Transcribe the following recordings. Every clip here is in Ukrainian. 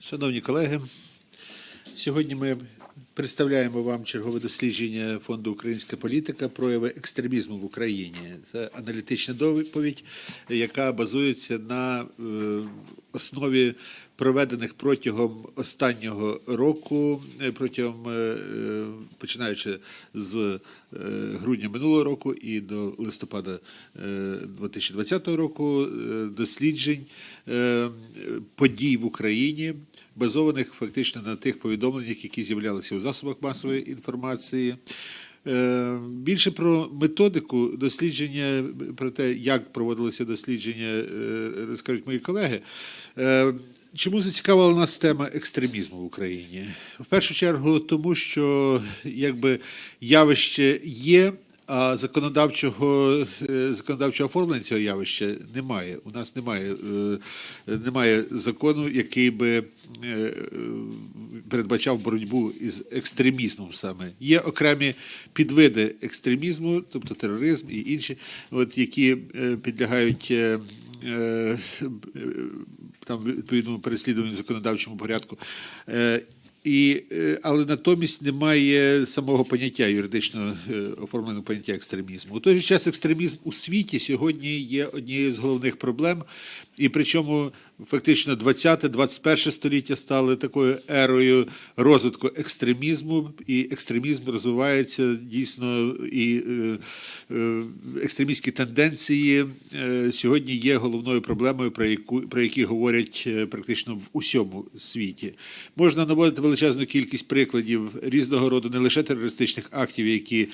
Шановні колеги, сьогодні ми представляємо вам чергове дослідження фонду Українська політика прояви екстремізму в Україні. Це аналітична доповідь, яка базується на е, основі проведених протягом останнього року, е, протягом е, е, починаючи з грудня минулого року і до листопада е, 2020 року, досліджень подій в Україні, базованих фактично на тих повідомленнях, які з'являлися у засобах масової інформації. Більше про методику дослідження, про те, як проводилося дослідження, розкажуть мої колеги. Е, Чому зацікавила нас тема екстремізму в Україні? В першу чергу, тому що якби явище є, а законодавчого е, законодавчого оформлення цього явища немає. У нас немає, е, немає закону, який би передбачав боротьбу із екстремізмом саме. Є окремі підвиди екстремізму, тобто тероризм і інші, от, які підлягають. Е, е, Там відповідному переслідуванню законодавчому порядку. Е, І, але натомість немає самого поняття юридично оформленого поняття екстремізму. У той же час екстремізм у світі сьогодні є однією з головних проблем, і причому фактично 20-21 століття стали такою ерою розвитку екстремізму, і екстремізм розвивається дійсно і е, е, екстремістські тенденції е, сьогодні є головною проблемою, про яку про які говорять практично в усьому світі. Можна наводити величезну кількість прикладів різного роду, не лише терористичних актів, які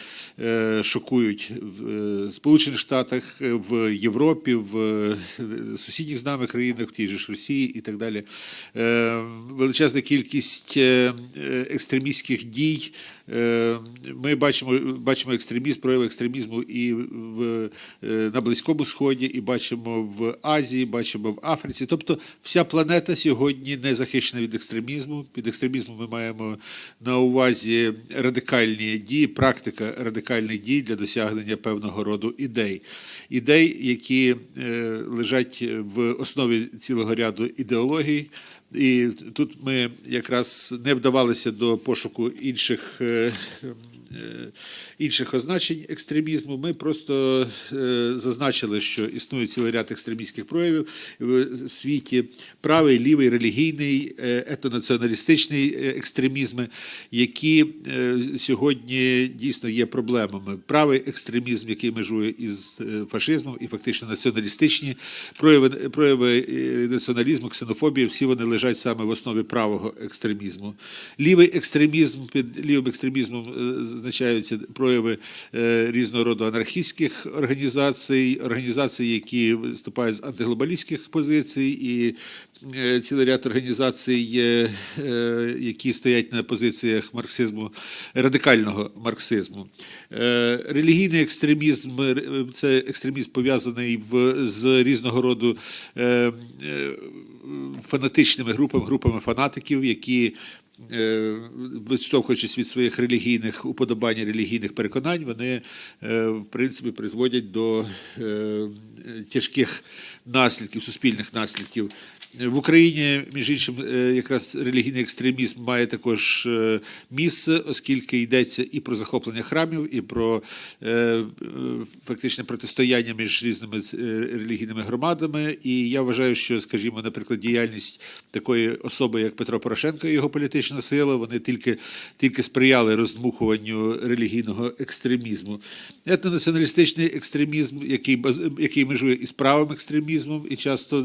шокують в Сполучених Штатах, в Європі, в е, сусідніх з нами країнах, в тій же ж Росії і так далі. Е, Величезна кількість е, е, екстремістських дій. Е, Ми бачимо, бачимо екстремізм, прояви екстремізму і в, е, на Близькому Сході, і бачимо в Азії, бачимо в Африці. Тобто вся планета сьогодні не захищена від екстремізму. Під екстремізмом ми маємо на увазі радикальні дії, практика радикальних дій для досягнення певного роду ідей. Ідей, які е, лежать в основі цілого ряду ідеологій. І тут ми якраз не вдавалися до пошуку інших. Е, Інших означень екстремізму ми просто е, зазначили, що існує цілий ряд екстремістських проявів в світі: правий, лівий, релігійний, е, етнонаціоналістичний екстремізми, які сьогодні дійсно є проблемами. Правий екстремізм, який межує із фашизмом, і фактично націоналістичні прояви, прояви націоналізму, ксенофобії, всі вони лежать саме в основі правого екстремізму. Лівий екстремізм під лівим екстремізмом зазначаються прояви е, різного роду анархістських організацій, організацій, які виступають з антиглобалістських позицій, і е, цілий ряд організацій, е, які стоять на позиціях марксизму, радикального марксизму. Релігійний екстремізм це екстремізм пов'язаний з різного роду. Фанатичними групами, групами фанатиків, які відштовхуючись від своїх релігійних уподобань, релігійних переконань, вони е, в принципі призводять до е, тяжких наслідків, суспільних наслідків. В Україні, між іншим, е, якраз релігійний екстремізм має також е, місце, оскільки йдеться і про захоплення храмів, і про е, фактичне протистояння між різними релігійними громадами. І я вважаю, що, скажімо, наприклад, діяльність такої особи, як Петро Порошенко і його політична сила, вони тільки, тільки сприяли роздмухуванню релігійного екстремізму. Етнонаціоналістичний екстремізм, який, який межує із правим екстремізмом, і часто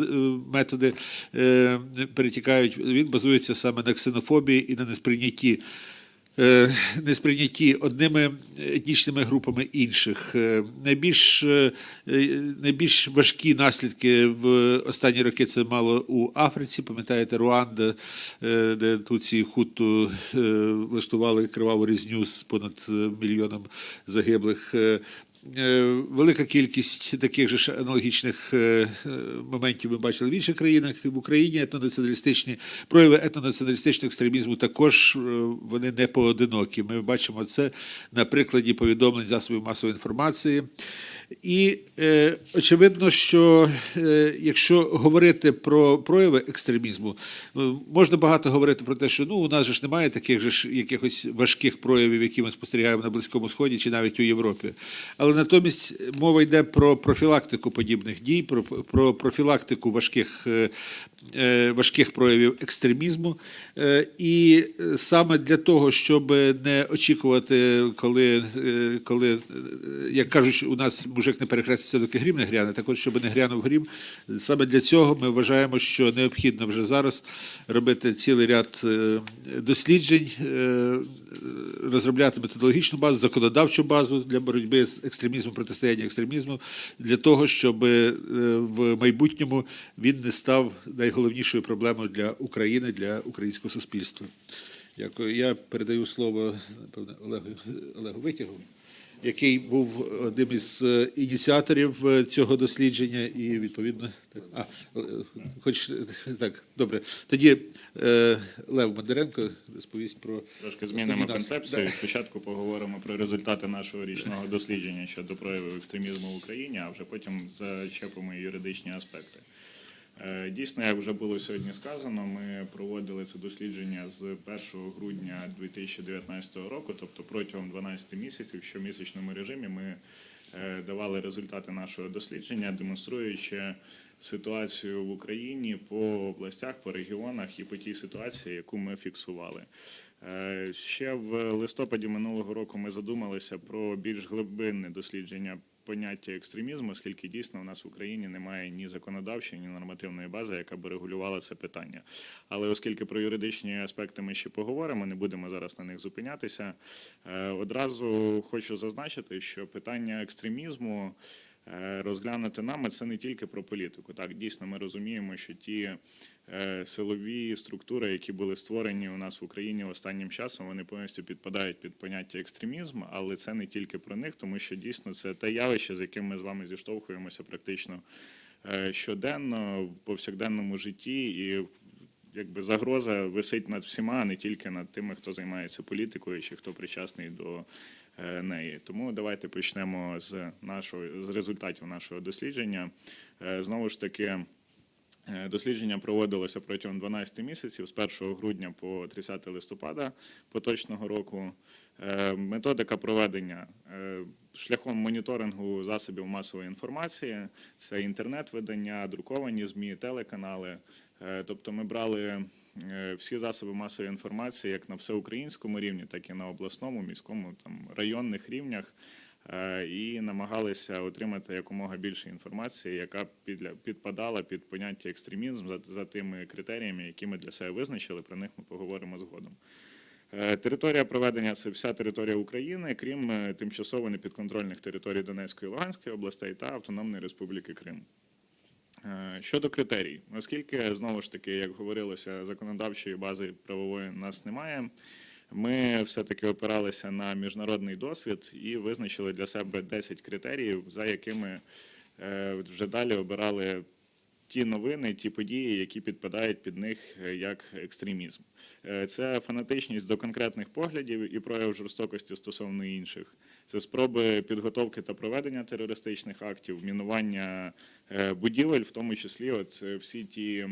методи перетікають, він базується саме на ксенофобії і на несприйнятті. е, Несприйнятті одними етнічними групами інших. Е, Найбільш, е, е, найбільш важкі наслідки в останні роки це мало у Африці. Пам'ятаєте, Руанда, е, де Туці Хуту е, влаштували криваву різню з понад е, мільйоном загиблих. Е, Велика кількість таких же ж аналогічних е, е, моментів ми бачили в інших країнах. В Україні етнонаціоналістичні прояви етнонаціоналістичного екстремізму також вони не поодинокі. Ми бачимо це на прикладі повідомлень засобів масової інформації. І е, очевидно, що е, якщо говорити про прояви екстремізму, е, можна багато говорити про те, що ну у нас же ж немає таких же ж якихось важких проявів, які ми спостерігаємо на Близькому Сході чи навіть у Європі. Але натомість мова йде про профілактику подібних дій, про, про профілактику важких, е, е, важких проявів екстремізму. Е, І саме для того, щоб не очікувати, коли, коли як кажуть, у нас мужик не перехреститься, доки грім не гряне, так от, щоб не грянув грім, саме для цього ми вважаємо, що необхідно вже зараз робити цілий ряд е, досліджень, е, розробляти методологічну базу, законодавчу базу для боротьби з екстремізмом, протистояння екстремізму, для того, щоб е, в майбутньому він не став найголовнішою проблемою для України, для українського суспільства. Дякую. Я передаю слово Олегу, Олегу Витягу, який був одним із е, ініціаторів е, цього дослідження, і відповідно так. А, е, хоч так, добре. Тоді Лев Бондаренко розповість про Трошки змінимо концепцію. Спочатку поговоримо про результати нашого річного дослідження щодо проявів екстремізму в Україні, а вже потім зачепимо юридичні аспекти. Е, Дійсно, як вже було сьогодні сказано, ми проводили це дослідження з 1 грудня 2019 року, тобто протягом 12 місяців, в щомісячному режимі ми е, давали результати нашого дослідження, демонструючи ситуацію в Україні по областях, по регіонах і по тій ситуації, яку ми фіксували. Е, Ще в листопаді минулого року ми задумалися про більш глибинне дослідження поняття екстремізму, оскільки дійсно у нас в Україні немає ні законодавчої, ні нормативної бази, яка би регулювала це питання. Але оскільки про юридичні аспекти ми ще поговоримо, не будемо зараз на них зупинятися. е, Одразу хочу зазначити, що питання екстремізму. Е, Розглянути нами це не тільки про політику. Так, дійсно, ми розуміємо, що ті е, силові структури, які були створені у нас в Україні останнім часом, вони повністю підпадають під поняття екстремізм, але це не тільки про них, тому що дійсно це те явище, з яким ми з вами зіштовхуємося практично е, щоденно в повсякденному житті, і якби загроза висить над всіма, а не тільки над тими, хто займається політикою чи хто причасний до неї. Тому давайте почнемо з нашого з результатів нашого дослідження. Е, Знову ж таки. Е, Дослідження проводилося протягом 12 місяців з 1 грудня по 30 листопада поточного року. Е, Методика проведення е, шляхом моніторингу засобів масової інформації це інтернет-видання, друковані ЗМІ, телеканали. Е, Тобто ми брали е, всі засоби масової інформації як на всеукраїнському рівні, так і на обласному, міському, там, районних рівнях е, і намагалися отримати якомога більше інформації, яка підпадала під поняття екстремізм за, тими критеріями, які ми для себе визначили. Про них ми поговоримо згодом. Е, Територія проведення це вся територія України, крім е, тимчасово непідконтрольних територій Донецької і Луганської областей та Автономної Республіки Крим. Е, Щодо критерій, оскільки знову ж таки, як говорилося, законодавчої бази правової нас немає. Ми все-таки опиралися на міжнародний досвід і визначили для себе 10 критеріїв, за якими е, вже далі обирали ті новини, ті події, які підпадають під них е, як екстремізм. Це фанатичність до конкретних поглядів і прояв жорстокості стосовно інших. Це спроби підготовки та проведення терористичних актів, мінування е, будівель, в тому числі от е, всі ті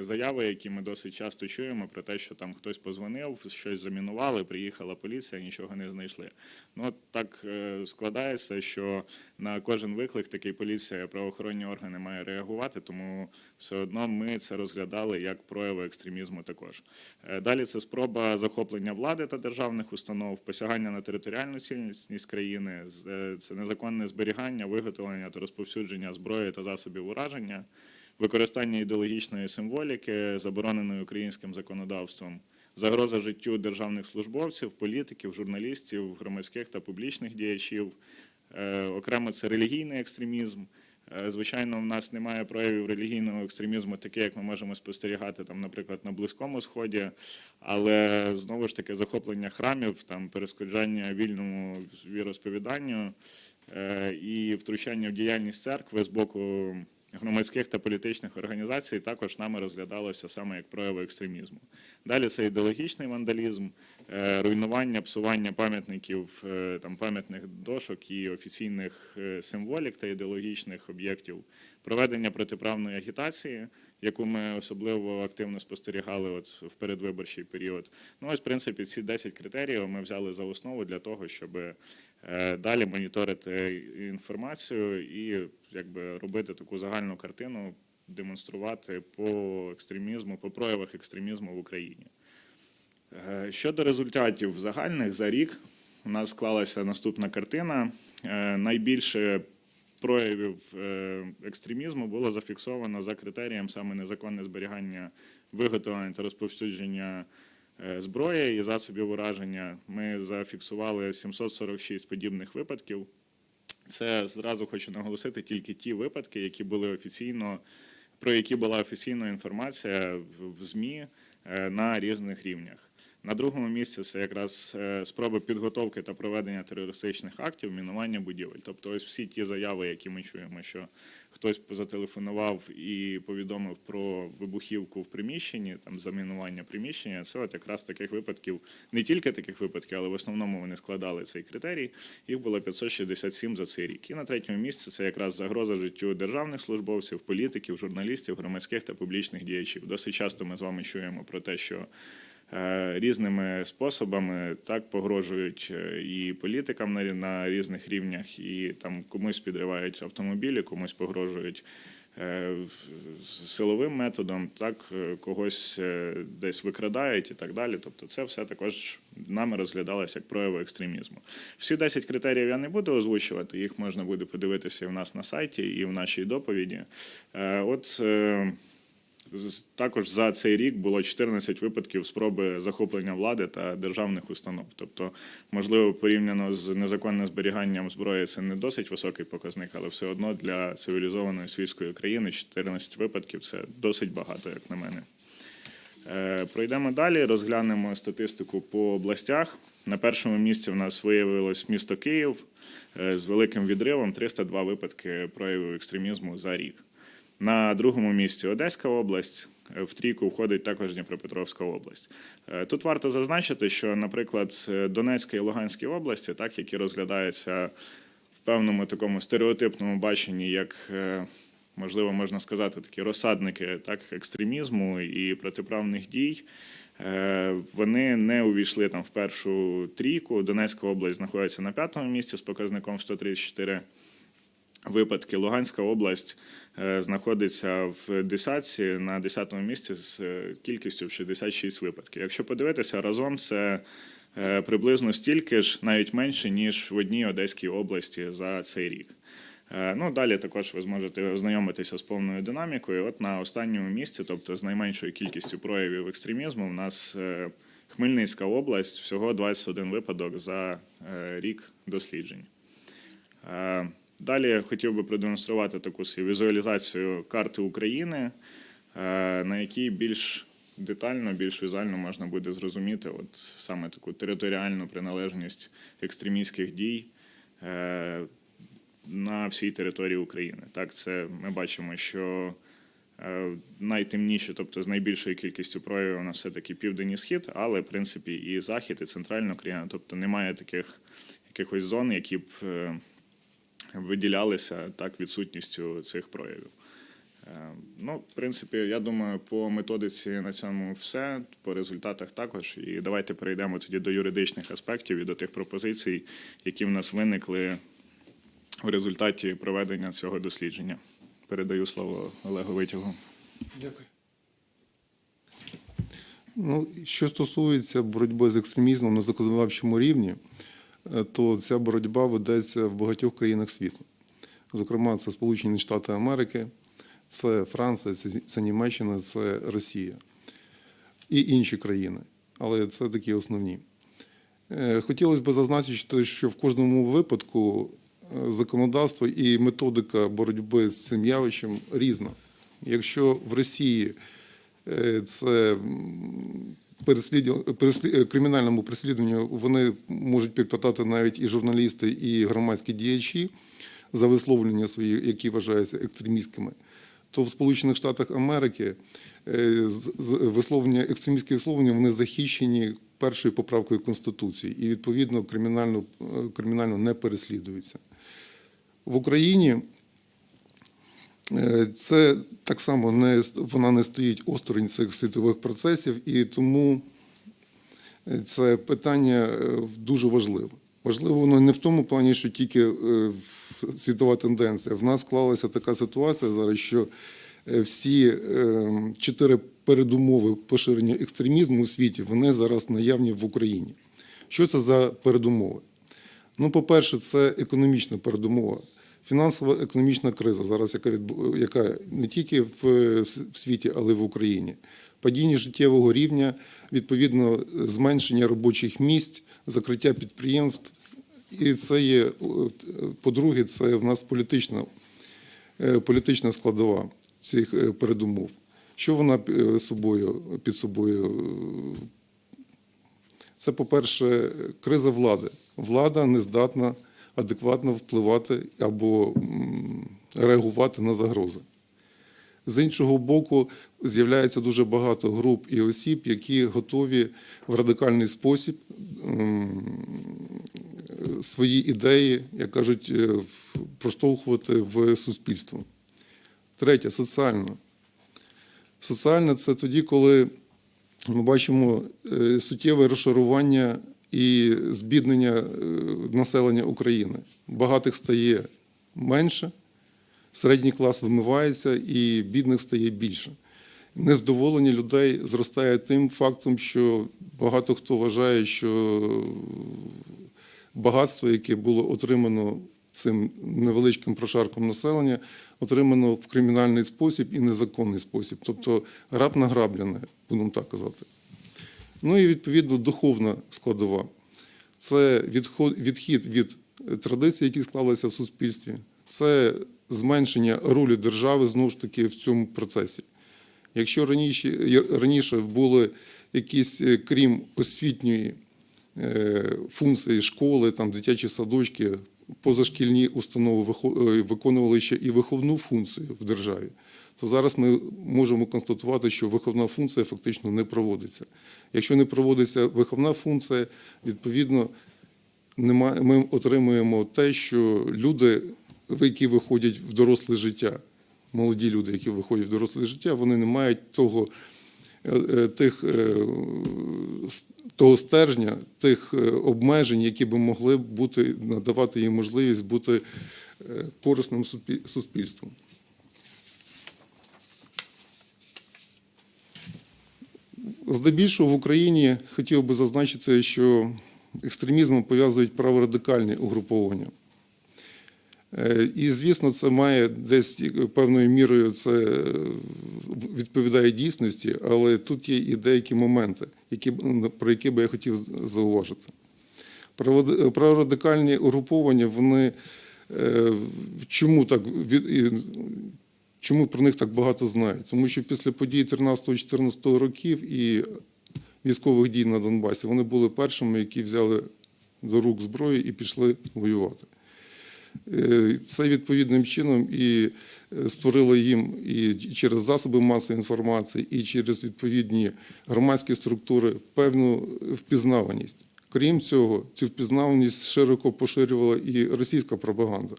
заяви, які ми досить часто чуємо про те, що там хтось позвонив, щось замінували, приїхала поліція, нічого не знайшли. Ну так е, складається, що на кожен виклик такий поліція, правоохоронні органи має реагувати, тому все одно ми це розглядали як прояви екстремізму також. Е, Далі це спроба захоплення влади та державних установ, посягання на територіальну цілісність країни, е, це незаконне зберігання, виготовлення та розповсюдження зброї та засобів ураження, використання ідеологічної символіки, забороненої українським законодавством, загроза життю державних службовців, політиків, журналістів, громадських та публічних діячів. Е, Окремо це релігійний екстремізм. Е, Звичайно, в нас немає проявів релігійного екстремізму, таке, як ми можемо спостерігати, там, наприклад, на Близькому Сході, але знову ж таки захоплення храмів, там перешкоджання вільному віросповіданню е, і втручання в діяльність церкви з боку громадських та політичних організацій також нами розглядалося саме як прояви екстремізму. Далі це ідеологічний вандалізм, е, руйнування, псування пам'ятників, е, там пам'ятних дошок і офіційних е, символік та ідеологічних об'єктів, проведення протиправної агітації, яку ми особливо активно спостерігали от в передвиборчий період. Ну ось, в принципі, ці 10 критеріїв ми взяли за основу для того, щоб далі моніторити інформацію і якби робити таку загальну картину, демонструвати по екстремізму, по проявах екстремізму в Україні. Е, Щодо результатів загальних за рік, у нас склалася наступна картина. Е, Найбільше проявів е, екстремізму було зафіксовано за критерієм саме незаконне зберігання, виготовлення та розповсюдження е, зброї і засобів ураження. Ми зафіксували 746 подібних випадків. Це зразу хочу наголосити тільки ті випадки, які були офіційно, про які була офіційна інформація в в ЗМІ е, на різних рівнях. На другому місці це якраз е, спроби підготовки та проведення терористичних актів, мінування будівель. Тобто, ось всі ті заяви, які ми чуємо, що хтось зателефонував і повідомив про вибухівку в приміщенні, там замінування приміщення. Це от якраз таких випадків, не тільки таких випадків, але в основному вони складали цей критерій. Їх було 567 за цей рік. І на третьому місці це якраз загроза життю державних службовців, політиків, журналістів, громадських та публічних діячів. Досить часто ми з вами чуємо про те, що різними способами так погрожують е, і політикам на, на різних рівнях, і там комусь підривають автомобілі, комусь погрожують е, силовим методом, так е, когось е, десь викрадають і так далі. Тобто, це все також нами розглядалося як прояви екстремізму. Всі 10 критеріїв я не буду озвучувати, їх можна буде подивитися і в нас на сайті, і в нашій доповіді. Е, От е, Також за цей рік було 14 випадків спроби захоплення влади та державних установ. Тобто, можливо, порівняно з незаконним зберіганням зброї, це не досить високий показник, але все одно для цивілізованої світської країни 14 випадків це досить багато, як на мене. Е, Пройдемо далі, розглянемо статистику по областях. На першому місці в нас виявилось місто Київ е, з великим відривом 302 випадки проявів екстремізму за рік. На другому місці Одеська область. Е, В трійку входить також Дніпропетровська область. Е, Тут варто зазначити, що, наприклад, е, Донецька і Луганська області, так, які розглядаються в певному такому стереотипному баченні, як можливо можна сказати, такі розсадники так, екстремізму і протиправних дій. Вони не увійшли там в першу трійку. Донецька область знаходиться на п'ятому місці з показником 134 випадки. Луганська область е, знаходиться в десятці на 10-му місці з е, кількістю в 66 випадків. Якщо подивитися разом, це е, приблизно стільки ж, навіть менше, ніж в одній Одеській області за цей рік. Ну, далі також ви зможете ознайомитися з повною динамікою. От на останньому місці, тобто з найменшою кількістю проявів екстремізму, у нас Хмельницька область, всього 21 випадок за рік досліджень. Далі я хотів би продемонструвати таку візуалізацію карти України, е, на якій більш детально, більш візуально можна буде зрозуміти от саме таку територіальну приналежність екстремістських дій е, на всій території України. Так, це ми бачимо, що е, найтемніші, тобто з найбільшою кількістю проявів у нас все-таки південь і схід, але в принципі і захід, і центральна Україна. Тобто немає таких якихось зон, які б виділялися так відсутністю цих проявів. Е, Ну, в принципі, я думаю, по методиці на цьому все, по результатах також. І давайте перейдемо тоді до юридичних аспектів і до тих пропозицій, які в нас виникли в результаті проведення цього дослідження. Передаю слово Олегу Витягу. Дякую. Ну, що стосується боротьби з екстремізмом на законодавчому рівні, то ця боротьба ведеться в багатьох країнах світу. Зокрема, це Сполучені Штати Америки, це Франція, це, Німеччина, це Росія і інші країни. Але це такі основні. Е, Хотілося б зазначити, що в кожному випадку е, законодавство і методика боротьби з цим явищем різна. Якщо в Росії е, це е, кримінальному переслідуванню вони можуть підпитати навіть і журналісти, і громадські діячі за висловлення свої, які вважаються екстремістськими, то в Сполучених Штатах Америки е, висловлення, екстремістські висловлення вони захищені першою поправкою Конституції і відповідно кримінально, е, кримінально не переслідуються. В Україні Це так само не вона не стоїть осторонь цих світових процесів, і тому е, це питання е, дуже важливе. Важливо воно не в тому плані, що тільки е, світова тенденція. В нас склалася така ситуація зараз, що е, всі е, чотири передумови поширення екстремізму у світі вони зараз наявні в Україні. Що це за передумови? Ну, по-перше, це економічна передумова. Фінансова економічна криза зараз, яка відбу- яка не тільки в, світі, але й в Україні. Падіння життєвого рівня, відповідно, зменшення робочих місць, закриття підприємств. І це є, по-друге, це в нас політична, е, політична складова цих е, передумов. Що вона е, собою, під собою це, по-перше, криза влади. Влада не здатна адекватно впливати або реагувати на загрози. З іншого боку, з'являється дуже багато груп і осіб, які готові в радикальний спосіб свої ідеї, як кажуть, е, проштовхувати в суспільство. Третє соціально. Соціально це тоді, коли ми бачимо е, суттєве розшарування і збіднення е, населення України. Багатих стає менше, середній клас вимивається і бідних стає більше. Невдоволення людей зростає тим фактом, що багато хто вважає, що багатство, яке було отримано цим невеличким прошарком населення, отримано в кримінальний спосіб і незаконний спосіб, тобто граб награблене, будемо так казати. Ну і відповідно духовна складова. Це відхід від е, традицій, які склалися в суспільстві, це зменшення ролі держави знову ж таки в цьому процесі. Якщо раніше, раніше були якісь, е, крім освітньої е, функції школи, там, дитячі садочки, позашкільні установи е, виконували ще і виховну функцію в державі, то зараз ми можемо констатувати, що виховна функція фактично не проводиться. Якщо не проводиться виховна функція, відповідно ми отримуємо те, що люди, які виходять в доросле життя, молоді люди, які виходять в доросле життя, вони не мають того, е, е, тих, е, того стержня, тих обмежень, які би могли бути надавати їм можливість бути корисним суспільством. Здебільшого в Україні хотів би зазначити, що екстремізмом пов'язують праворадикальні угруповання. Е, І, звісно, це має десь певною мірою це е, відповідає дійсності, але тут є і деякі моменти, які, про які би я хотів зауважити. Праворадикальні угруповання, вони е, чому так чому про них так багато знають? Тому що після подій 13-14 років і військових дій на Донбасі вони були першими, які взяли до рук зброю і пішли воювати. Е, Це відповідним чином і е, створило їм і через засоби масової інформації, і через відповідні громадські структури певну впізнаваність. Крім цього, цю впізнаваність широко поширювала і російська пропаганда.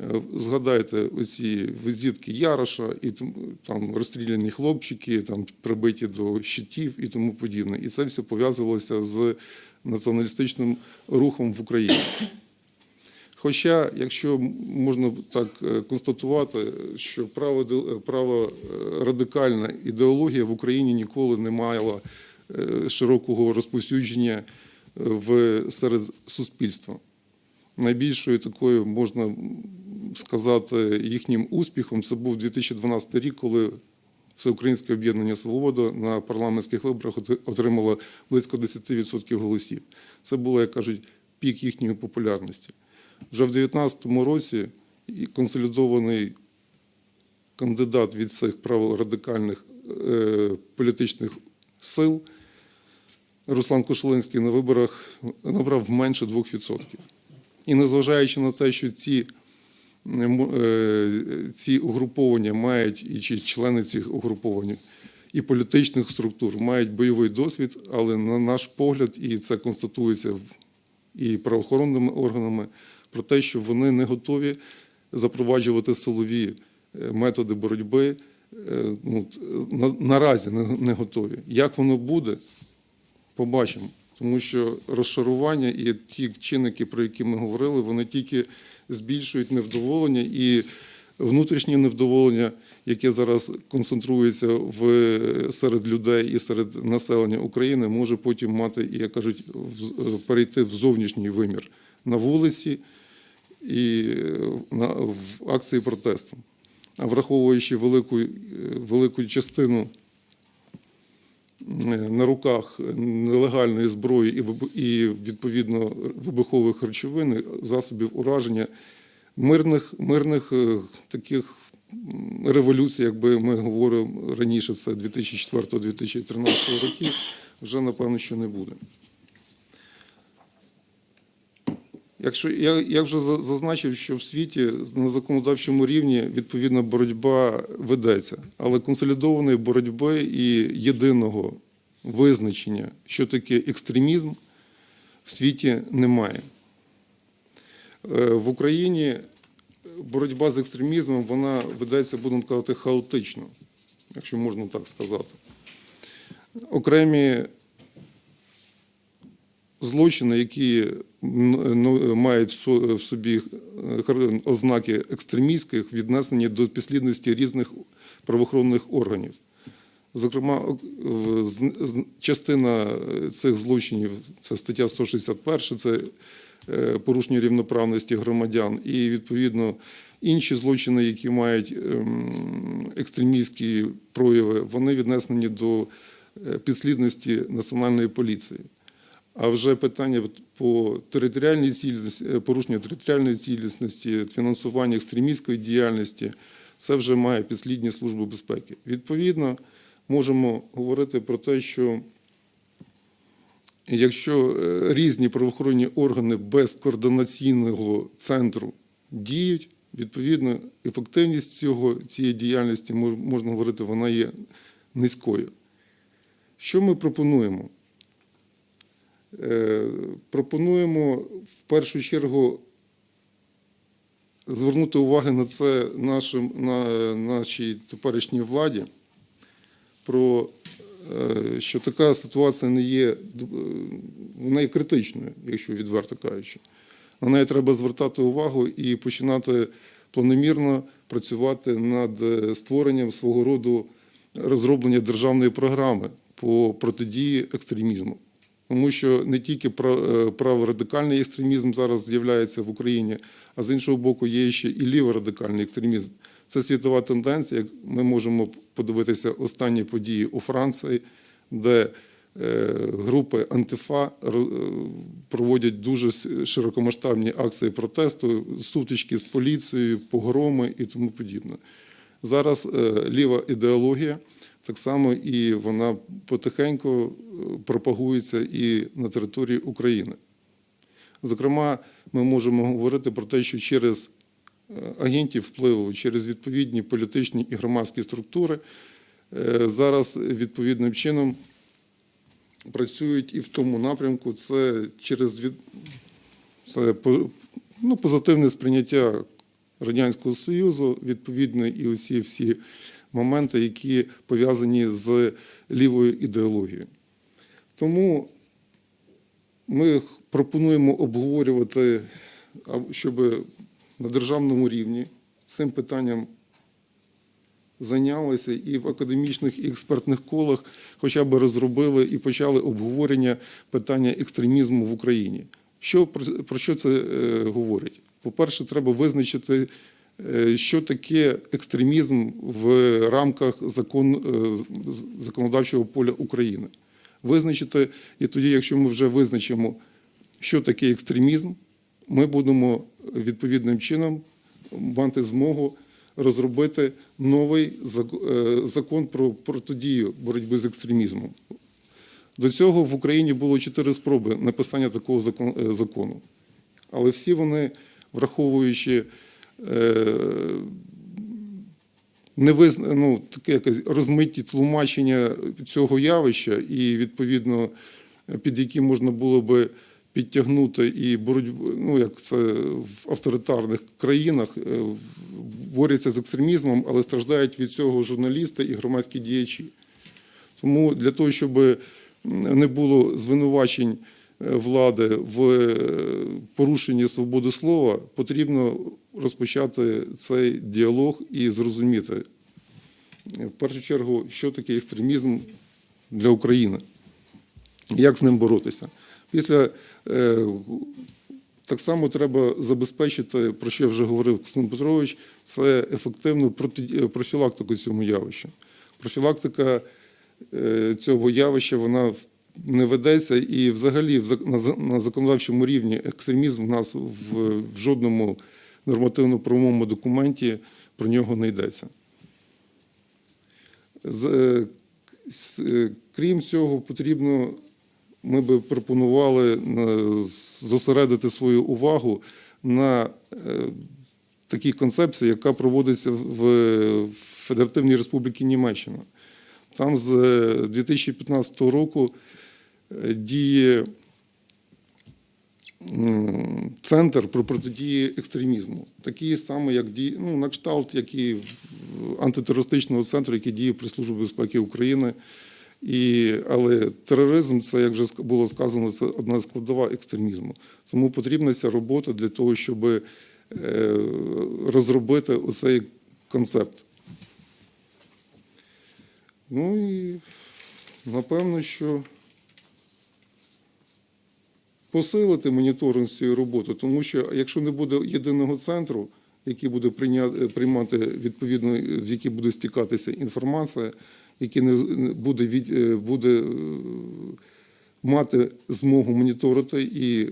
Е, Згадайте оці визитки Яроша і там- розстріляні хлопчики, там прибиті до щитів і тому подібне. І це все пов'язувалося з націоналістичним рухом в Україні. Хоча, якщо можна так е, констатувати, що право, право е, радикальна ідеологія в Україні ніколи не мала широкого розповсюдження в серед суспільства. Найбільшою такою можна сказати їхнім успіхом це був 2012 рік, коли Всеукраїнське об'єднання Свобода на парламентських виборах отримало близько 10% голосів. Це було, як кажуть, пік їхньої популярності. Вже в 2019 році консолідований кандидат від цих праворадикальних е, політичних сил Руслан Кошелинський на виборах набрав менше 2%. І незважаючи на те, що ці ці угруповання мають і чи члени цих угруповань і політичних структур мають бойовий досвід, але на наш погляд, і це констатується і правоохоронними органами, про те, що вони не готові запроваджувати силові е, методи боротьби. е, Ну, наразі не готові. Як воно буде, побачимо. Тому що розшарування і ті чинники, про які ми говорили, вони тільки збільшують невдоволення і внутрішнє невдоволення, яке зараз концентрується в, серед людей і серед населення України, може потім мати, як кажуть, перейти в зовнішній вимір на вулиці і е, на, в акції протесту. А враховуючи велику, е, велику частину на руках нелегальної зброї і, відповідно вибухових речовин, засобів ураження мирних, мирних е, таких революцій, якби ми говоримо раніше, це 2004-2013 років, вже напевно, що не буде. Якщо я, я вже зазначив, що в світі на законодавчому рівні відповідна боротьба ведеться, але консолідованої боротьби і єдиного визначення, що таке екстремізм, в світі немає. Е, В Україні боротьба з екстремізмом вона ведеться, будемо казати, хаотично, якщо можна так сказати. Окремі злочини, які ну, мають в собі е, ознаки екстремістських, віднесені до підслідності різних правоохоронних органів. Зокрема, частина е, цих злочинів це стаття 161, це е, порушення рівноправності громадян, і відповідно інші злочини, які мають ем, екстремістські прояви, вони віднесені до підслідності національної поліції. А вже питання по територіальній цілісності, е, порушення територіальної цілісності, фінансування екстремістської діяльності, це вже має підслідні служби безпеки. Відповідно, можемо говорити про те, що якщо е, різні правоохоронні органи без координаційного центру діють, відповідно, ефективність цього, цієї діяльності можна говорити, вона є низькою. Що ми пропонуємо? Е, Пропонуємо в першу чергу звернути увагу на це нашим, на нашій теперішній владі, про е, що така ситуація не є, е, вона є критичною, якщо відверто кажучи. На неї треба звертати увагу і починати планомірно працювати над створенням свого роду розроблення державної програми по протидії екстремізму. Тому що не тільки е, праворадикальний екстремізм зараз з'являється в Україні, а з іншого боку, є ще і ліворадикальний екстремізм. Це світова тенденція. Як Ми можемо подивитися останні події у Франції, де е, групи антифа е, проводять дуже широкомасштабні акції протесту, сутички з поліцією, погроми і тому подібне. Зараз ліва ідеологія так само і вона потихеньку е, пропагується і на території України. Зокрема, ми можемо говорити про те, що через е, агентів впливу, через відповідні політичні і громадські структури е, зараз відповідним чином працюють і в тому напрямку. Це через це ну, позитивне сприйняття Радянського Союзу, відповідно, і усі всі моменти, які пов'язані з лівою ідеологією. Тому ми пропонуємо обговорювати, щоб на державному рівні цим питанням зайнялися і в академічних і експертних колах хоча б розробили і почали обговорення питання екстремізму в Україні. Що, про, що це е, говорить? По-перше, треба визначити, що таке екстремізм в рамках закон, е, законодавчого поля України. Визначити, і тоді, якщо ми вже визначимо, що таке екстремізм, ми будемо відповідним чином мати змогу розробити новий е, закон про протидію боротьби з екстремізмом. До цього в Україні було чотири спроби написання такого е, закону. Але всі вони, враховуючи е, невизна, ну, таке якесь розмиті тлумачення цього явища, і відповідно під які можна було би підтягнути і боротьбу, ну як це в авторитарних країнах е, борються з екстремізмом, але страждають від цього журналісти і громадські діячі. Тому для того, щоб не було звинувачень е, влади в е, порушенні свободи слова, потрібно розпочати цей діалог і зрозуміти, е, в першу чергу, що таке екстремізм для України, як з ним боротися. Після е, так само треба забезпечити, про що вже говорив Костянтин Петрович, це ефективну проти- профілактику цьому явищу. Профілактика е, цього явища вона не ведеться, і взагалі в на законодавчому рівні екстремізм в нас в жодному нормативно-правовому документі про нього не йдеться. Е, е, крім цього, потрібно, ми би пропонували е, зосередити свою увагу на такій концепції, яка проводиться в Федеративній Республіці Німеччина. Там з е, 2015 року діє центр про протидії екстремізму, такий самий, як діє, ну, на кшталт, як і антитерористичного центру, який діє при Службі безпеки України. І, але тероризм, це, як вже було сказано, це одна складова екстремізму. Тому потрібна ця робота для того, щоб е, розробити оцей концепт. Ну і напевно, що посилити моніторинг цієї роботи, тому що якщо не буде єдиного центру, який буде приймати відповідно, в який буде стікатися інформація, який не буде, від, е, буде е, мати змогу моніторити і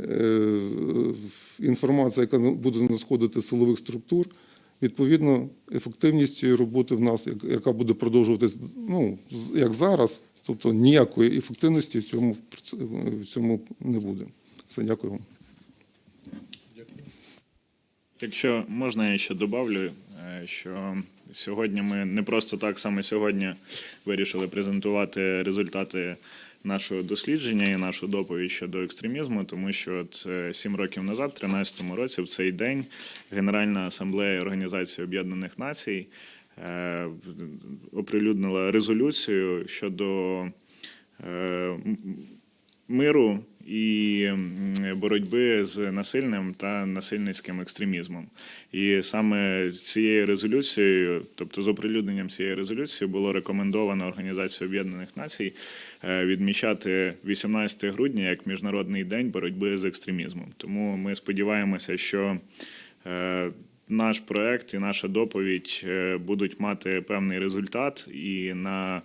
е, інформація, яка буде надходити з силових структур, відповідно, ефективність цієї роботи в нас, яка буде продовжуватись, ну, як зараз, тобто ніякої ефективності в цьому, в цьому не буде. Все, дякую вам. Якщо можна, я ще добавлю, е, що сьогодні ми не просто так саме сьогодні вирішили презентувати результати нашого дослідження і нашу доповідь щодо екстремізму, тому що от е, сім років назад, в 2013 році, в цей день Генеральна асамблея Організації Об'єднаних Націй оприлюднила резолюцію щодо е, миру і боротьби з насильним та насильницьким екстремізмом. І саме цією резолюцією, тобто з оприлюдненням цієї резолюції, було рекомендовано Організацію Об'єднаних Націй е, відмічати 18 грудня як Міжнародний день боротьби з екстремізмом. Тому ми сподіваємося, що е, наш проект і наша доповідь е, будуть мати певний результат, і на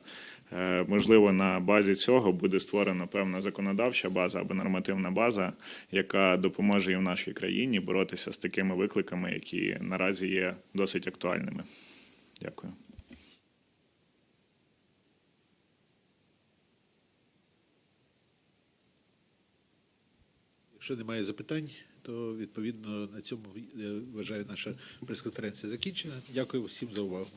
е, можливо на базі цього буде створена певна законодавча база або нормативна база, яка допоможе і в нашій країні боротися з такими викликами, які наразі є досить актуальними. Дякую. Якщо немає запитань, то відповідно на цьому вважаю наша прес-конференція закінчена. Дякую всім за увагу.